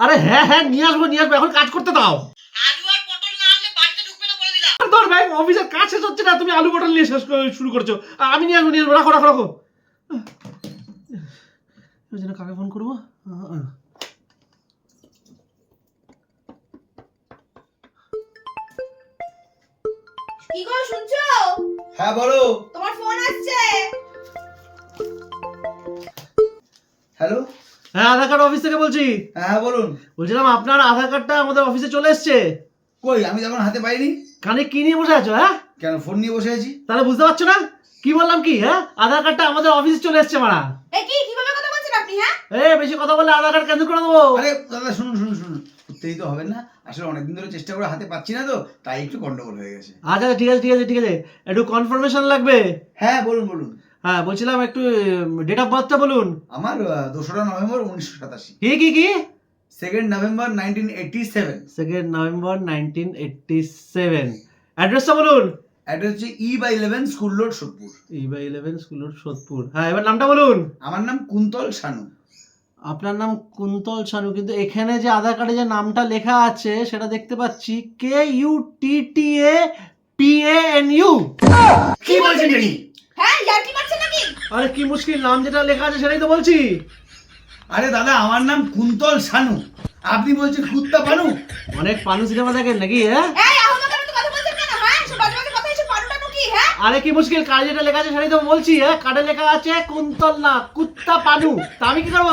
আরে হ্যাঁ হ্যাঁ নিয়ে আসব নিয়ে আসব এখন কাজ করতে দাও। আলু আর পটল না আনলে বাড়িতে ঢুকবে না বলে দিলাম। আর ভাই অফিসের কাজ শেষ হচ্ছে না তুমি আলু পটল নিয়ে শেষ শুরু করছ। আমি নিয়ে আসব নিয়ে আসব রাখো রাখো রাখো। ওই জন্য কাকে ফোন করব। কি গো শুনছো? হ্যাঁ বলো। তোমার ফোন আসছে। হ্যালো হ্যাঁ আধার কার্ড অফিস থেকে বলছি। হ্যাঁ হ্যাঁ বলুন। বলছিলাম আপনার আধার কার্ডটা আমাদের অফিসে চলে এসছে। কই আমি তখন হাতে পাইনি। কানে কি নিয়ে বসে আছো হ্যাঁ? কেন ফোন নিয়ে বসে আছি? তাহলে বুঝতে পারছ না? কি বললাম কি হ্যাঁ? আধার কার্ডটা আমাদের অফিসে চলে এসছে মারা। এ কি কীভাবে কথা বলছেন আপনি হ্যাঁ? এ বেশি কথা বললে আধার কার্ড ক্যান্সেল করে দেবো। আরে দাদা শুনুন শুনুন শুনুন। উত্তেজিত হবেন না। আসলে অনেকদিন ধরে চেষ্টা করে হাতে পাচ্ছি না তো তাই একটু গন্ডগোল হয়ে গেছে। আচ্ছা আচ্ছা, ঠিক আছে ঠিক আছে ঠিক আছে। একটু কনফার্মেশন লাগবে? হ্যাঁ বলুন বলুন। হ্যাঁ বলছিলাম একটু ডেট অফ বার্থটা বলুন। আমার দোসরা নভেম্বর উনিশশো সাতাশি। কি কি কি? Second November nineteen eighty seven second November nineteen eighty seven অ্যাড্রেসটা বলুন। অ্যাড্রেস হচ্ছে E by eleven school road Sodepur E by eleven school road Sodepur হ্যাঁ এবার নামটা বলুন। আমার নাম কুন্তল শানু। আপনার নাম কুন্তল শানু কিন্তু এখানে যে আধার কার্ডে যে নামটা লেখা আছে সেটা দেখতে পাচ্ছি K U T T A P A N U কি বলছেন হ্যাঁ ইয়ার কি মারছেন নাকি? আরে কি মুশকিল নাম যেটা লেখা আছে সেটাই তো বলছি। আরে দাদা আমার নাম কুন্তল শানু। আপনি বলছেন কুত্তা পানু? অনেক পানু সিনেমা দেখেন নাকি হ্যাঁ? এই আহমদের মতো কথা বলছেন কেন হ্যাঁ? সব বাজে বাজে কথা এসে পারুটা নুকি হ্যাঁ? আরে কি মুশকিল কার্ডে যেটা লেখা আছে সেটাই তো বলছি হ্যাঁ? কার্ডে লেখা আছে কুন্তল না কুত্তা পানু। তা আমি কি করব?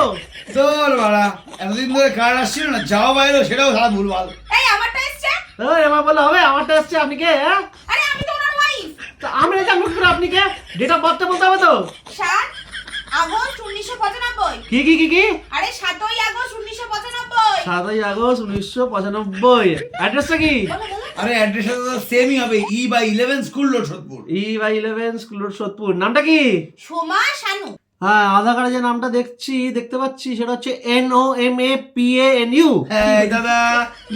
তোর বাড়া এতদিন ধরে কার্ড আসছিল না যাও বাইরে সেটাও সারা ভুলভাল। এই আমারটা এসছে? এই, এবার বললে হবে আমারটা এসছে আপনি কে হ্যাঁ আরে আমি তো ওনার ওয়াইফ তা আমি জানব কি? ডেট অফ বার্থটা বলতে হবে তো? সাত আগস্ট উনিশশো পঁচানব্বই। কি কি কি কি? আরে সাতই আগস্ট উনিশশো পঁচানব্বই। সাতই আগস্ট উনিশশো পঁচানব্বই। অ্যাড্রেসটা কি? আরে অ্যাড্রেসটা তো সেমই হবে। E by eleven school road Sodepur E by eleven school road Sodepur নামটা কি? সোমা শানু হ্যাঁ আধার কার্ডে যে নামটা দেখছি দেখতে পাচ্ছি সেটা হচ্ছে N O M A P A N U হ্যাঁ দাদা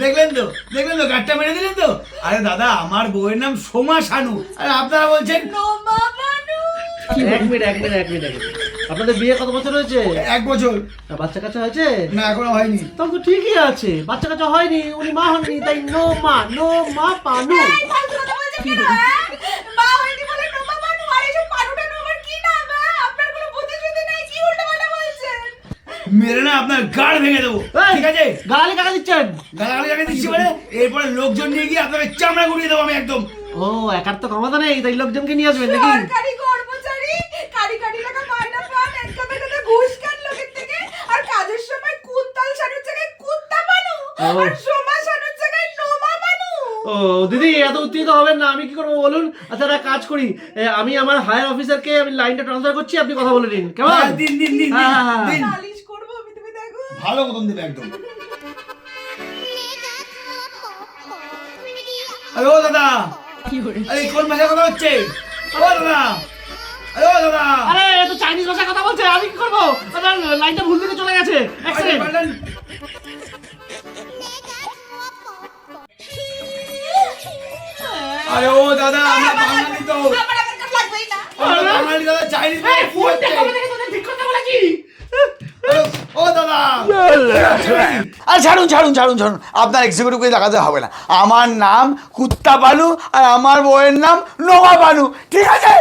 দেখলেন তো? দেখলেন তো? গাড়টা মেরে দিলেন তো? আরে দাদা আমার বউয়ের নাম সোমা শানু। আরে আপনারা বলছেন নোমা এক মিনিট এক মিনিট এক মিনিট এক আপনাদের বিয়ে কত বছর হয়েছে? এক বছর। তা বাচ্চা কাচ্চা হয়েছে? না এখনও হয়নি। তখন তো ঠিকই আছে। বাচ্চা কাচ্চা হয়নি উনি মা হননি তাই নো মা নো মা পানু এই ফালতু কথা বলছেন কেন হ্যাঁ মা হয়নি বলে নোমা বানু আর এসব পারুটা নোমার কি নাম হ্যাঁ আপনার কোনো বুদ্ধি শুদ্ধি নাই কি উল্টোপাল্টা বলছেন মেরে না আপনার গাড় ভেঙে দেবো। ঠিক আছে? গালালি কাকা দিচ্ছেন? গালাগালি জায়গায় দিচ্ছি মানে? এরপরে লোকজন নিয়ে গিয়ে আপনাকে চামড়া গুড়িয়ে দেবো আমি একদম। ও একার তো ক্ষমতা নেই তাই লোকজনকে নিয়ে আসবেন নাকি? সরকারি কর্মচারী কারি কারি টাকা পান একটা বেটাতে ঘুষ খান লোকের থেকে আর কাজের সময় কুত্তাল জায়গায় কুত্তা বানু আর সোমা জায়গায় নোমা বানু। ও দিদি এত উত্তেজিত হবেন না আমি কি করব বলুন? আচ্ছা একটা কাজ করি। আমি আমার হায়ার অফিসারকে আমি লাইনটা ট্রান্সফার করছি আপনি কথা বলে নিন। কেমন? হ্যাঁ, দিন দিন দিন। হ্যাঁ, হ্যাঁ, হ্যাঁ। দিন নালিশ করব আমি তুমি দেখো ভালো মতন দেবে একদম। আরে ও দাদা আরে কোন ভাষায় কথা হচ্ছে ও দাদা আরে ও দাদা। আরে এ তো চাইনিজ ভাষায় কথা বলছে আমি কি করব? লাইনটা ভুল দিকে চলে গেছে। আরে ও দাদা আমরা বাঙালি তো। আমার না। আমরা বাঙালি দাদা চাইনিজ এই, ফোনটা কবে থেকে তোদের ঠিক করতে বলেছি? ও দাদা আর ছাড়ুন ছাড়ুন ছাড়ুন ছাড়ুন। আপনার এক্সিকিউটিভকে দেখাতে হবে না। আমার নাম কুত্তা বানু আর আমার বউয়ের নাম নোয়া বানু। ঠিক আছে?